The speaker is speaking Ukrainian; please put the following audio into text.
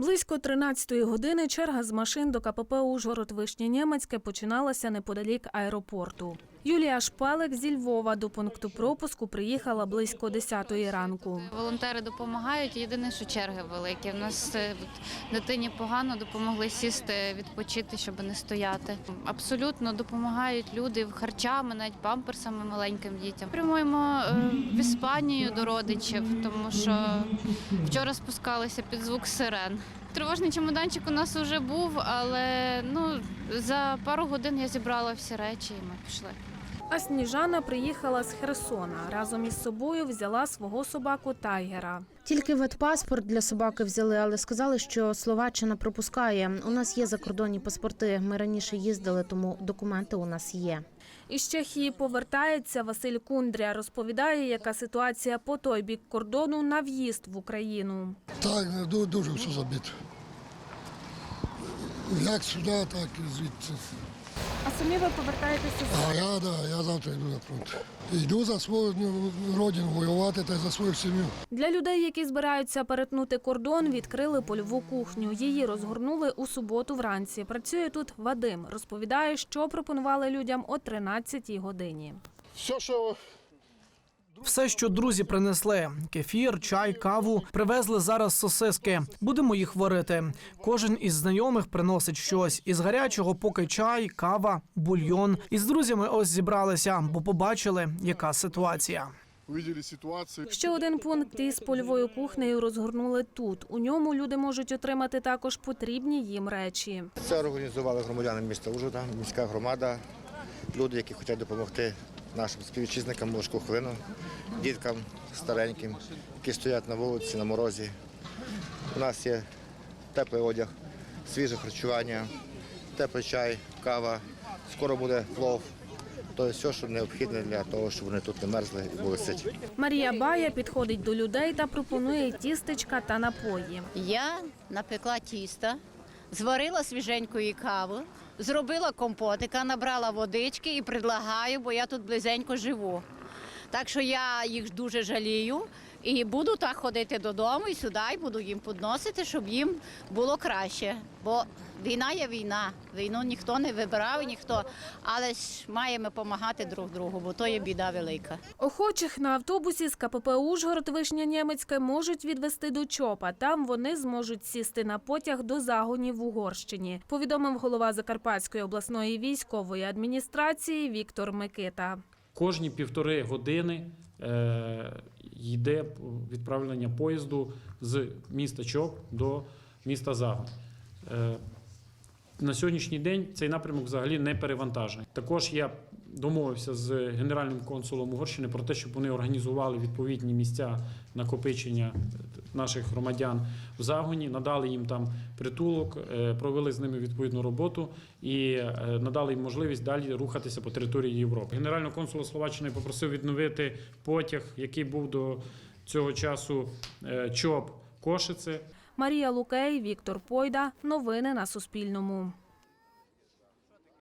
Близько 13-ї години черга з машин до КПП Ужгород Вишнє Німецьке починалася неподалік аеропорту. Юлія Шпалик зі Львова до пункту пропуску приїхала близько 10-ї ранку. Волонтери допомагають. Єдине, що черги великі. У нас е, дитині погано допомогли сісти, відпочити, щоб не стояти. Абсолютно допомагають люди харчами, навіть памперсами маленьким дітям. Прямуємо е, в Іспанію до родичів, тому що вчора спускалися під звук сирен. Тривожний чемоданчик у нас вже був, але ну за пару годин я зібрала всі речі і ми пішли. А Сніжана приїхала з Херсона. Разом із собою взяла свого собаку Тайгера. Тільки ветпаспорт для собаки взяли, але сказали, що Словаччина пропускає. У нас є закордонні паспорти. Ми раніше їздили, тому документи у нас є. Із Чехії повертається Василь Кундря. Розповідає, яка ситуація по той бік кордону на в'їзд в Україну. Так, ду- дуже все забито. Як сюди, так і звідси. А самі ви повертаєтеся А я, да, я завтра йду на фронт. Йду за свою ну, родину воювати та й за свою сім'ю. Для людей, які збираються перетнути кордон, відкрили польову кухню. Її розгорнули у суботу вранці. Працює тут Вадим. Розповідає, що пропонували людям о 13-й годині. Все, що Все, що друзі принесли: кефір, чай, каву, привезли зараз сосиски. Будемо їх варити. Кожен із знайомих приносить щось із гарячого, поки чай, кава, бульйон. Із друзями ось зібралися, бо побачили, яка ситуація. Ще один пункт із польовою кухнею розгорнули тут. У ньому люди можуть отримати також потрібні їм речі. Це організували громадяни міста Ужгорода, міська громада, люди, які хочуть допомогти нашим співвітчизникам важку хвилину, діткам стареньким, які стоять на вулиці, на морозі. У нас є теплий одяг, свіже харчування, теплий чай, кава, скоро буде плов. Тобто все, що необхідне для того, щоб вони тут не мерзли і були ситі. Марія Бая підходить до людей та пропонує тістечка та напої. Я напекла тіста, зварила свіженької каву, зробила компотика, набрала водички і предлагаю, бо я тут близенько живу. Так що я їх дуже жалію і буду так ходити додому і сюди, і буду їм підносити, щоб їм було краще. Бо війна є війна, війну ніхто не вибирав, ніхто, але ж маємо допомагати друг другу, бо то є біда велика. Охочих на автобусі з КПП Ужгород Вишня Німецьке можуть відвести до ЧОПа. Там вони зможуть сісти на потяг до загонів в Угорщині, повідомив голова Закарпатської обласної військової адміністрації Віктор Микита. Кожні півтори години е, йде відправлення поїзду з міста Чоп до міста Загон. Е, на сьогоднішній день цей напрямок взагалі не перевантажений. Також я домовився з генеральним консулом Угорщини про те, щоб вони організували відповідні місця накопичення наших громадян в загоні, надали їм там притулок, е, провели з ними відповідну роботу і е, надали їм можливість далі рухатися по території Європи. Генерального консула Словаччини попросив відновити потяг, який був до цього часу е, ЧОП Кошице. Марія Лукей, Віктор Пойда. Новини на Суспільному.